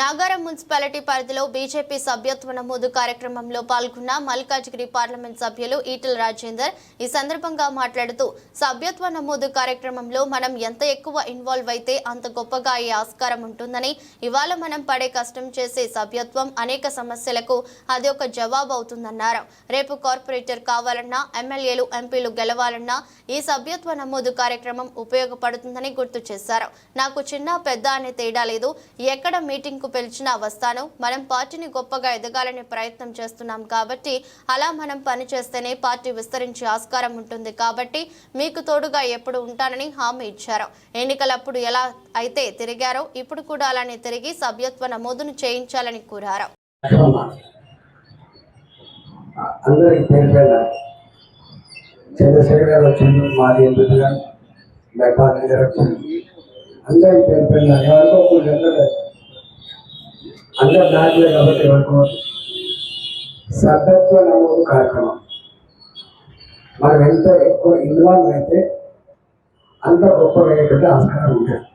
Nagaram municipality పరిధిలో BJP సభ్యత్వ నమోదు కార్యక్రమంలో పాల్గొన్న మల్కాజ్గిరి పార్లమెంట్ సభ్యులు ఈటల రాజేందర్. ఈ సందర్భంగా మాట్లాడుతూ సభ్యత్వ నమోదు కార్యక్రమంలో మనం ఎంత ఎక్కువ ఇన్వాల్వ్ అయితే అంత గొప్పగా అయ్యే ఆస్కారం ఉంటుందని ఇవాళ మనం పడే కష్టం చేసే సభ్యత్వం అనేక సమస్యలకు అది ఒక జవాబు అవుతుందన్నారు. రేపు కార్పొరేటర్ కావాలన్నా ఎమ్మెల్యేలు ఎంపీలు గెలవాలన్నా ఈ సభ్యత్వ నమోదు కార్యక్రమం ఉపయోగపడుతుందని గుర్తు చేశారు. నాకు చిన్న పెద్ద అనే తేడా లేదు. ఎక్కడ మీటింగ్కు పిలిచినా వస్తాను. మనం పార్టీని గొప్పగా ఎదగాలని ప్రయత్నం చేస్తున్నాం కాబట్టి అలా మనం పనిచేస్తేనే పార్టీ విస్తరించే ఆస్కారం ఉంటుంది కాబట్టి మీకు తోడుగా ఎప్పుడు ఉంటానని హామీ ఇచ్చారు. ఎన్నికలప్పుడు ఎలా అయితే తిరిగారో ఇప్పుడు కూడా అలానే తిరిగి సభ్యత్వ నమోదును చేయించాలని కోరారు. చంద్రశేఖర్ గారు వచ్చింది మాది ఎంపీ గారు మెకాని గారు వచ్చింది అందరికి పేరు ఎవరికో అందరు దాంట్లో కాబట్టి ఎవరికో సభ్యత్వ నమోదు కార్యక్రమం. మనం ఎంత ఎక్కువ ఇన్వాల్వ్ అయితే అంత గొప్ప ఆస్కారం ఉంటుంది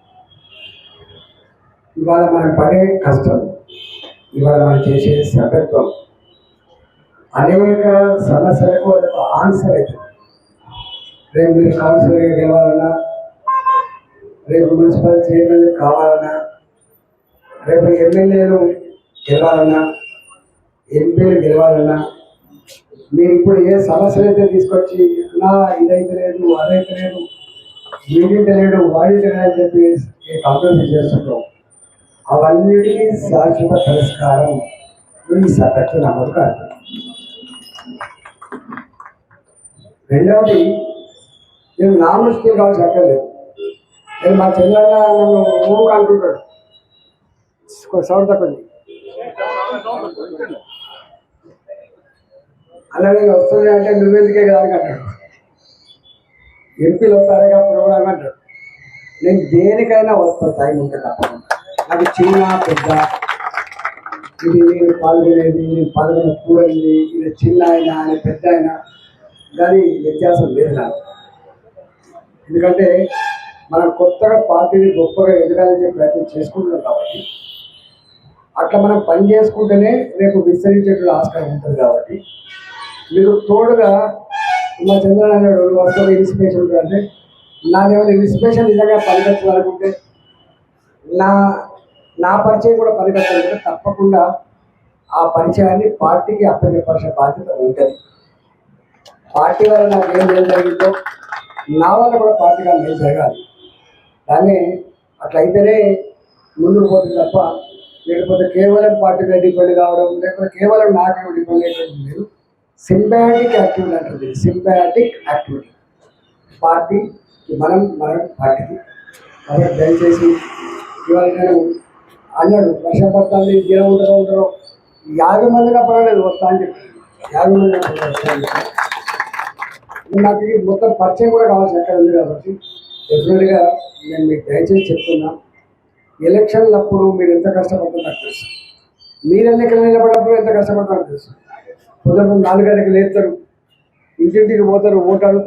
ఇవాళ మనం పడే కష్టం ఇవాళ మనం చేసే సభ్యత్వం. అనేక సమస్యలకు ఆన్సర్ అవుతుంది రేపు మీరు కౌన్సిలర్గా గెలవాలన్నా రేపు మున్సిపల్ చైర్మన్ కావాలన్నా రేపు ఎమ్మెల్యేలు గెలవాలన్నా ఎంపీలు గెలవాలన్నా మీరు ఇప్పుడు ఏ సమస్యలు అయితే తీసుకొచ్చి అన్నా ఇదైతే లేదు అదైతే లేదు వీడింటి లేడు వాడింటి లేదని చెప్పి ఏ కాంప్రమైజ్ చేస్తుంటాం అవన్నిటికీ శాశ్వత పరిష్కారం ఈ సభ్యత్వ నమోదు కాదు. రెండవది నేను నామృష్టి కావాల్సి అక్కర్లేదు. నేను మా చెల్లెళ్ళ నన్ను ఊరుకు అనుకుంటాడు సౌండ్ తప్పండి అలాగే వస్తుంది అంటే నువ్వెందుకే కదా అని అంటాడు ఎంపీలు వస్తారుగా ప్రోగ్రామ్ అంటాడు నేను దేనికైనా వస్తా టైం ఉంటే తప్పకుండా. నాకు చిన్న పెద్ద. ఇది నేను పాల్గొనేది నేను పాల్గొన కూడది ఇది చిన్న అయినా అని పెద్ద అయినా. కానీ వ్యత్యాసం లేదు నాకు. ఎందుకంటే మనం కొత్తగా పార్టీని గొప్పగా ఎదగాలని చెప్పి ప్రయత్నం చేసుకుంటున్నాం కాబట్టి అట్లా మనం పని చేసుకుంటేనే రేపు విస్తరించేటువంటి ఆస్కారం ఉంటుంది కాబట్టి. మీరు తోడుగా మా చంద్రనారాయణ అన్నాడు "నువ్వు ఇన్స్పిరేషన్ ఉంటుంది" అంటే నాదేమైనా ఇన్స్పిరేషన్ నిజంగా పనికొచ్చాలనుకుంటే నా నా పరిచయం కూడా పనికొచ్చాలంటే తప్పకుండా ఆ పరిచయాన్ని పార్టీకి అప్పచెప్పాల్సిన బాధ్యత ఉంటుంది. పార్టీ వల్ల నాకు ఏం జరిగిందో నా వల్ల కూడా పార్టీగా మేలు జరగాలి. కానీ అట్లయితేనే ముందుకు పోతుంది తప్ప లేకపోతే కేవలం పార్టీ మీద డిపెండ్ కావడం లేకపోతే కేవలం నాకు డిపెండ్ లేదు. సింబయాటిక్ యాక్టివిటీ అంటుంది సింబయాటిక్ యాక్టివిటీ. పార్టీ మనం మనం పార్టీకి. కాబట్టి దయచేసి ఇవాళ నేను అన్నాడు వర్షం పడుతుంది జనం ఉంటారో ఉంటారో యాభై మందిగా పర్వాలేదు వస్తా అని చెప్పి. యాభై మంది నాకు మొత్తం పరిచయం కూడా కావాల్సి ఎక్కడ ఉంది కాబట్టి డెఫినెట్గా నేను మీకు దయచేసి చెప్తున్నాను ఎలక్షన్లప్పుడు మీరు ఎంత కష్టపడుతుందో నాకు తెలుసు. మీరు ఎన్నికలు నిలబడినప్పుడు ఎంత కష్టపడతారు తెలుసు. పొద్దున్న నాలుగైదుకి లేస్తారు. ఇంటింటికి పోతారు ఓటు అడుగుతారు.